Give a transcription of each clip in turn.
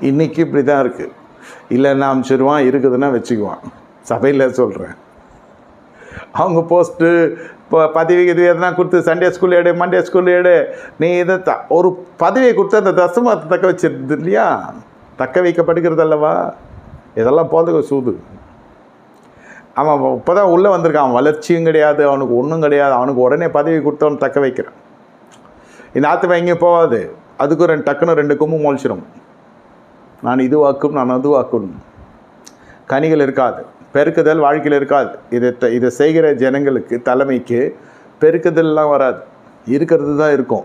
இன்றைக்கி இப்படி தான் இருக்குது இல்லை நான் அனுப்பிச்சிடுவான் இருக்குதுன்னா வச்சுக்குவான். சபையில் சொல்கிறேன் அவங்க போஸ்ட்டு இப்போ பதவி இது எதனா கொடுத்து சண்டே ஸ்கூல் எடு மண்டே ஸ்கூல் எடு நீ இதை த ஒரு பதவியை கொடுத்து அந்த தசமத்தை தக்க வச்சிருது இல்லையா? தக்க வைக்கப்படுகிறது அல்லவா? இதெல்லாம் போதுக்கு சூது. அவன் இப்போ தான் உள்ளே வந்திருக்கான். அவன் வளர்ச்சியும் கிடையாது அவனுக்கு ஒன்றும் கிடையாது. அவனுக்கு உடனே பதவி கொடுத்தவன் தக்க வைக்கிறான். இந்த ஆத்துவன் எங்கேயும் போகாது. அதுக்கு ரெண்டு டக்குன்னு ரெண்டு கொம்பு முளைச்சிடும் நான் இதுவாக்கும் நான் அதுவாக்கும் கனிகள் இருக்காது பெருக்குதல் வாழ்க்கையில் இருக்காது. இதை த- இதை செய்கிற ஜனங்களுக்கு தலைமைக்கு பெருக்குதல்லாம் வராது. இருக்கிறது தான் இருக்கும்.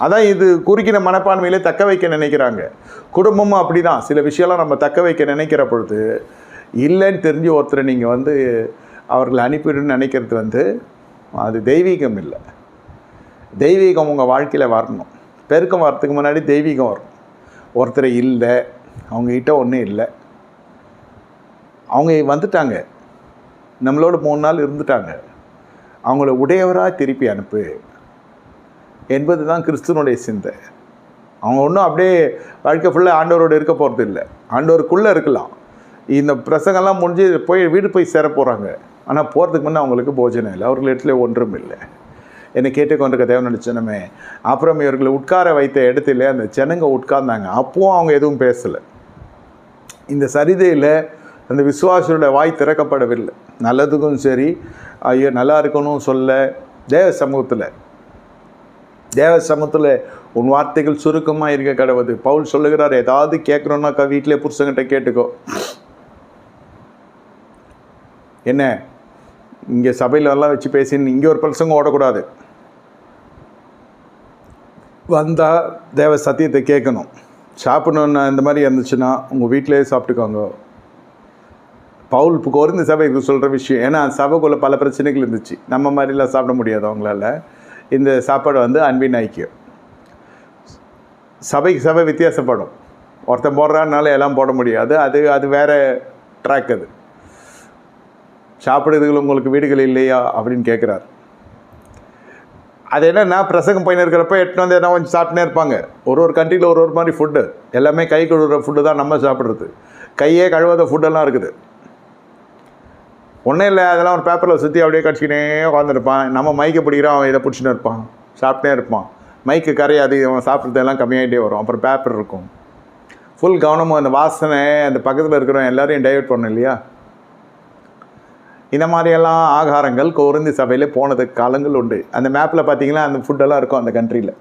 அதான் இது குறுக்கின மனப்பான்மையிலே தக்க வைக்க நினைக்கிறாங்க. குடும்பமும் அப்படி தான் சில விஷயம்லாம் நம்ம தக்க வைக்க நினைக்கிற பொழுது இல்லைன்னு தெரிஞ்சு ஒருத்தரை நீங்கள் வந்து அவர்களை அனுப்பிடுன்னு நினைக்கிறது வந்து அது தெய்வீகம் இல்லை. தெய்வீகம் உங்கள் வாழ்க்கையில் வரணும். பெருக்கம் வரத்துக்கு முன்னாடி தெய்வீகம் வரும் ஒருத்தர் இல்லை அவங்ககிட்ட ஒன்றும் இல்லை. அவங்க வந்துட்டாங்க. நம்மளோட மூணு நாள் இருந்துட்டாங்க. அவங்கள உடையவராக திருப்பி அனுப்பு. என்பது தான் கிறிஸ்துவனுடைய சிந்தை. அவங்க ஒன்றும் அப்படியே வாழ்க்கை ஃபுல்லாக ஆண்டவரோடு இருக்க போகிறது இல்லை. ஆண்டவருக்குள்ளே இருக்கலாம். இந்த பிரசங்கெல்லாம் முடிஞ்சு போய் வீடு போய் சேர போகிறாங்க ஆனால் போகிறதுக்கு முன்னே அவங்களுக்கு போஜனம் இல்லை. அவர்களிடத்துல ஒன்றும் இல்லை. என்னை கேட்டுக்கொண்டிருக்க தேவனுடைய ஜனமே அப்புறம் இவர்களை உட்கார வைத்த இடத்துல அந்த ஜனங்க உட்கார்ந்தாங்க. அப்போவும் அவங்க எதுவும் பேசலை. இந்த சரிதையில் அந்த விசுவாசியோட வாய் திறக்கப்படவில்லை. நல்லதுக்கும் சரி ஐயோ நல்லா இருக்கணும் சொல்ல தேவ சமூகத்தில் தேவ சமூகத்தில் உன் வார்த்தைகள் சுருக்கமாக இருக்க கடவுது. பவுல் சொல்லுகிறார் ஏதாவது கேட்குறோன்னாக்கா வீட்டிலே புருஷங்கிட்ட கேட்டுக்கோ. என்ன? இங்கே சபையிலலாம் வச்சு பேசின்னு இங்கே ஒரு பிரசங்கம் ஓடக்கூடாது. வந்தால் தேவ சத்தியத்தை கேட்கணும். சாப்பிடணுன்னு இந்த மாதிரி இருந்துச்சுன்னா உங்கள் வீட்டிலேயே சாப்பிட்டுக்கோங்க. பவுல் இப்போ சபைக்கு சொல்கிற விஷயம் ஏன்னா சபைக்குள்ளே பல பிரச்சனைகள் இருந்துச்சு. நம்ம மாதிரிலாம் சாப்பிட முடியாது அவங்களால. இந்த சாப்பாடு வந்து அன்பின் ஐக்கியம். சபைக்கு சபை வித்தியாசப்படும். ஒருத்தன் போடுறான்னால எல்லாம் போட முடியாது. அது அது வேற ட்ராக் அது. சாப்பிடுறதுகள் உங்களுக்கு வீடுகள் இல்லையா அப்படின்னு கேட்குறாரு அது என்னென்னா பிரசங்கம் பையன் இருக்கிறப்ப எட்டு வந்து என்ன கொஞ்சம் சாப்பிட்டுனே இருப்பாங்க. ஒரு ஒரு கண்ட்ரியில் ஒரு ஒரு மாதிரி ஃபுட்டு எல்லாமே கை கழுவுற ஃபுட்டு தான் நம்ம சாப்பிட்றது. கையே கழுவாத ஃபுட்டெல்லாம் இருக்குது. ஒன்றும் இல்லை அதெல்லாம் ஒரு பேப்பரில் சுற்றி அப்படியே கடிச்சிக்கினே உட்காந்துருப்பான் நம்ம மைக்கை பிடிக்கிறோம் அவன் இதை பிடிச்சின்னு இருப்பான். சாப்பிட்டே இருப்பான். மைக்கு கரையாது அவன் சாப்பிட்றதெல்லாம் கம்மியாகிட்டே வரும். அப்புறம் பேப்பர் இருக்கும். ஃபுல் கவனமும் அந்த வாசனை அந்த பக்கத்தில் இருக்கிறவங்க எல்லாரையும் டைவெர்ட் பண்ணும் இல்லையா? இந்த மாதிரியெல்லாம் ஆகாரங்கள் கோருந்தி சபையில் போனதுக்கு காலங்கள் உண்டு. அந்த மேப்பில் பார்த்தீங்கன்னா அந்த ஃபுட்டெல்லாம் இருக்கும் அந்த கண்ட்ரியில்